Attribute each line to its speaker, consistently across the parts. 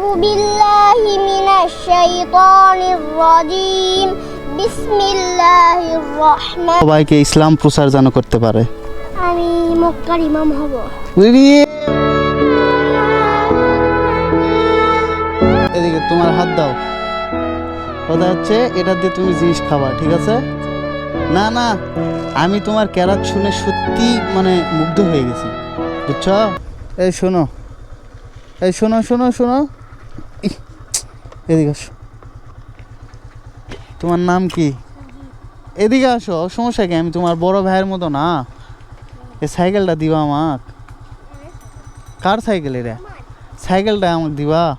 Speaker 1: بالله من الشيطان الرجيم بسم الله الرحمن
Speaker 2: সবাইকে ইসলাম প্রচার যেন করতে পারে
Speaker 1: আমি মক্কার ইমাম হব
Speaker 2: এদিকে তোমার হাত দাও কথা হচ্ছে এটা দিয়ে তুমি জিনিস খাবা ঠিক আছে না না আমি তোমার ক্যারাত শুনে সত্যি মানে মুগ্ধ হয়ে গেছি বুঝছো এই শোনো এই শোনো শোনো শোনো ইহ, এদিকে আসো। তোমার নাম কি? এদিকে আসো সমস্যা কি? আমি তোমার বড় ভাইয়ের মতো না। এই সাইকেলটা দিবা আমাক। কার সাইকেল এটা? সাইকেলটা আমাকে দিবা।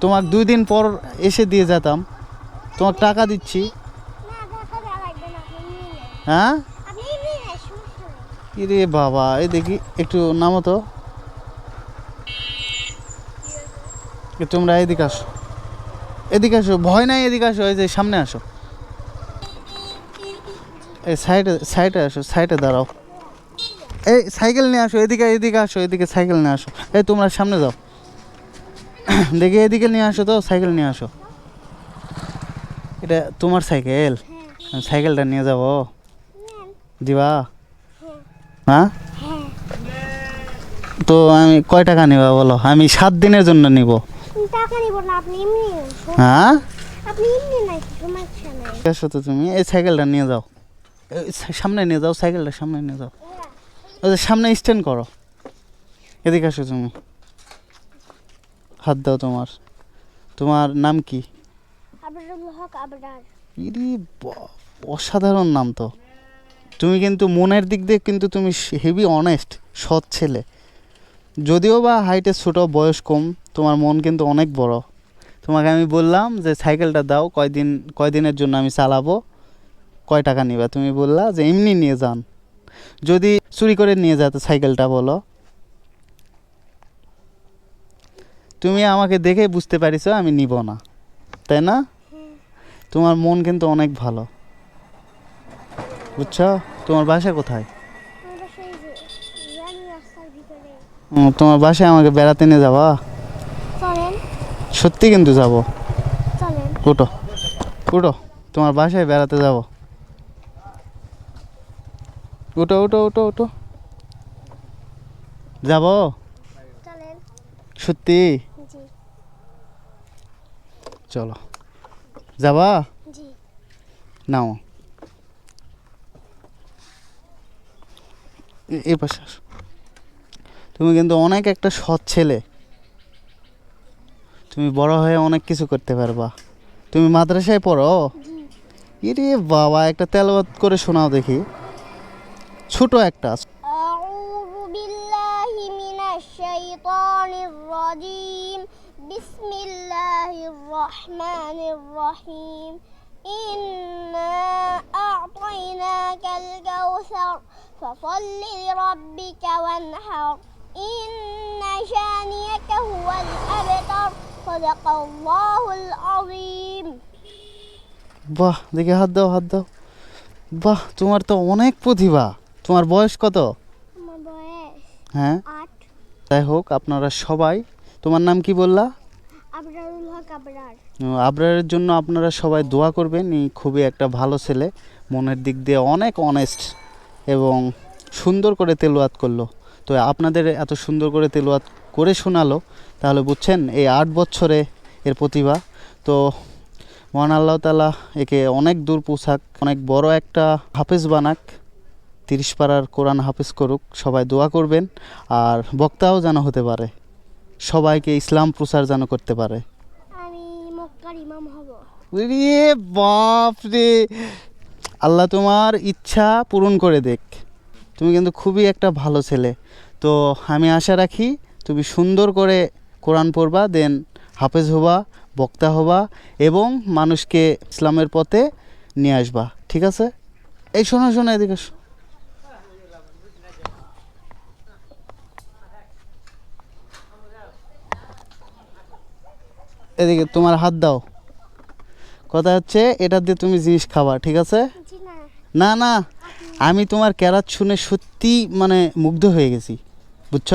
Speaker 2: তোমার দুই দিন পর এসে দিয়ে যেতাম। তোমার টাকা দিচ্ছি। হ্যাঁ? ইরে বাবা এই দেখি একটু নামো তো এ তোমরা এদিকে আসো। এদিকে আসো, ভয় নাই এদিকে আসো, এই যে সামনে আসো। এই সাইডে সাইডে আসো সাইডে দাঁড়াও। এই সাইকেল নিয়ে আসো, এদিকে এদিকে আসো, এদিকে সাইকেল নিয়ে আসো। এই তোমরা সামনে যাও। দেখি এদিকে নিয়ে আসো তো, সাইকেল নিয়ে আসো। এটা তোমার সাইকেল? সাইকেলটা নিয়ে যাব দিবা? হ্যাঁ তো আমি কয় টাকা নিবা বলো? আমি সাত দিনের জন্য নিব।
Speaker 1: টাকা নিব না আপনি এমনি
Speaker 2: হ্যাঁ?
Speaker 1: আপনি এমনি নাই সমস্যা নাই
Speaker 2: এসো তো তুমি এই সাইকেলটা নিয়ে যাও। সামনে নিয়ে যাও সাইকেলটা সামনে নিয়ে যাও। সামনে স্ট্যান্ড করো। এদিকে আসো তুমি। হাত দাও তোমার। তোমার নাম কি? ইরি অসাধারণ নাম তো। তুমি কিন্তু মনের দিক দিয়ে কিন্তু তুমি হেভি অনেস্ট সৎ ছেলে। যদিও বা হাইটে ছোট বয়স কম তোমার মন কিন্তু অনেক বড়। তোমাকে আমি বললাম যে সাইকেলটা দাও কয়দিন কয়দিনের জন্য আমি চালাবো? কয় টাকা নিবা? তুমি বললা যে এমনি নিয়ে যান। যদি চুরি করে নিয়ে যেত সাইকেলটা বলো। তুমি আমাকে দেখে বুঝতে পারিছো আমি নিব না। তাই না? তোমার মন কিন্তু অনেক ভালো। বুঝছ? তোমার বাসা কোথায়? তোমার বাসায় আমাকে বেড়াতে নিয়ে যাবা? সত্যি কিন্তু যাব। উঠো। উঠো। তোমার বাসায় বেড়াতে যাব। উঠো উঠো উঠো উঠো। যাব? সত্যি? চলো। যাবা? নাও। এ পাশে তুমি কিন্তু অনেক একটা সৎ ছেলে। তুমি বড় হয়ে অনেক কিছু করতে পারবা তুমি মাদ্রাসায় পড়ো ইরে বাবা একটা তেলবাদ করে শোনাও দেখি ছোট একটা
Speaker 1: أعوذ بالله من الشيطان الرجيم بسم الله الرحمن الرحيم إنا أعطيناك الكوثر فصل لربك وانحر إن شانيك هو الأبتر صدق الله العظيم
Speaker 2: বাহ দেখি হাত দাও হাত দাও। বাহ তোমার তো অনেক প্রতিভা। তোমার বয়স কত? হ্যাঁ? যাই হোক আপনারা সবাই তোমার নাম কি বললা? আবরারের জন্য আপনারা সবাই দোয়া করবেন। এই খুবই একটা ভালো ছেলে। মনের দিক দিয়ে অনেক অনেস্ট এবং সুন্দর করে তেলোয়াত করল। তো আপনাদের এত সুন্দর করে তেলোয়াত করে শোনালো তাহলে বুঝছেন এই আট বছরে এর প্রতিভা। তো মহান আল্লাহ তালা একে অনেক দূর পোশাক অনেক বড় একটা হাফেজ বানাক তিরিশ পাড়ার কোরআন হাফেজ করুক সবাই দোয়া করবেন আর বক্তাও যেন হতে পারে সবাইকে ইসলাম প্রচার যেন করতে পারে। বাপ রে! আল্লাহ তোমার ইচ্ছা পূরণ করে দেখ। তুমি কিন্তু খুবই একটা ভালো ছেলে। তো আমি আশা রাখি তুমি সুন্দর করে কোরআন পড়বা দেন হাফেজ হবা বক্তা হবা এবং মানুষকে ইসলামের পথে নিয়ে আসবা। ঠিক আছে? এই শোনো শোনো এদিকে এদিকে তোমার হাত দাও। কথা হচ্ছে এটা দিয়ে তুমি জিনিস খাবা ঠিক আছে?
Speaker 1: না।
Speaker 2: না না আমি তোমার ক্যারাত শুনে সত্যি মানে মুগ্ধ হয়ে গেছি। বুঝছ?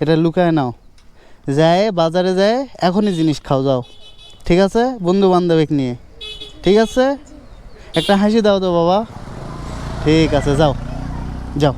Speaker 2: এটা লুকায় নাও। যায়, বাজারে যায়, এখনই জিনিস খাও, যাও। ঠিক আছে? বন্ধু বান্ধবিক নিয়ে। ঠিক আছে? একটা হাসি দাও তো, বাবা। ঠিক আছে, যাও। যাও।